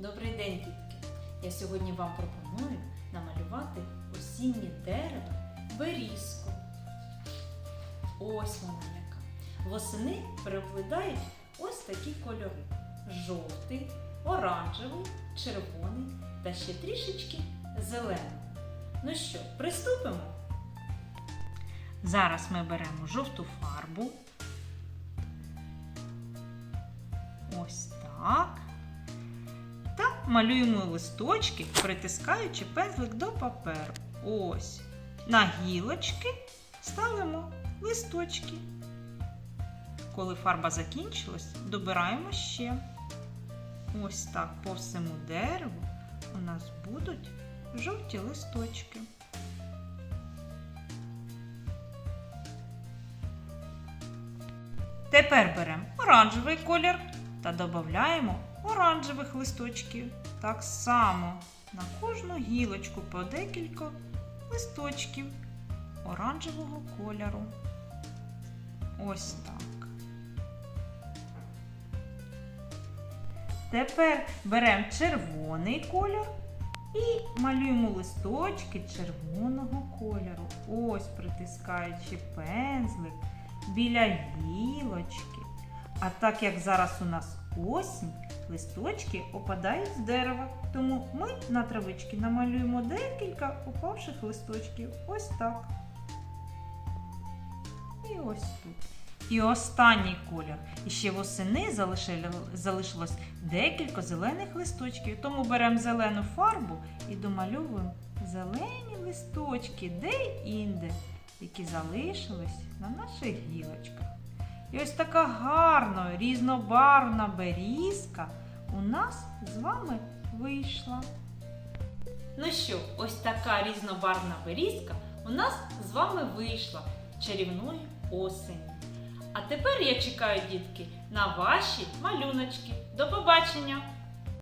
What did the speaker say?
Добрий день, дітки! Я сьогодні вам пропоную намалювати осіннє дерево берізку. Ось вона яка. Восени преобладають ось такі кольори: жовтий, оранжевий, червоний та ще трішечки зелений. Ну що, приступимо? Зараз ми беремо жовту фарбу. Малюємо листочки, притискаючи пензлик до паперу. Ось. На гілочки ставимо листочки. Коли фарба закінчилась, добираємо ще. Ось так по всьому дереву у нас будуть жовті листочки. Тепер беремо оранжевий колір та додаємо оранжевих листочків. Так само на кожну гілочку по декілька листочків оранжевого кольору. Ось так. Тепер беремо червоний колір і малюємо листочки червоного кольору. Ось притискаючи пензлик біля гілочки. А так як зараз у нас осінь, листочки опадають з дерева. Тому ми на травички намалюємо декілька упавших листочків. Ось так. І ось тут. І останній колір. І ще восени залишилось декілька зелених листочків. Тому беремо зелену фарбу і домальовуємо зелені листочки де-інде, які залишились на наших гілочках. І ось така гарна, різнобарвна берізка у нас з вами вийшла. Ну що, ось така різнобарвна берізка у нас з вами вийшла чарівної осені. А тепер я чекаю, дітки, на ваші малюночки. До побачення!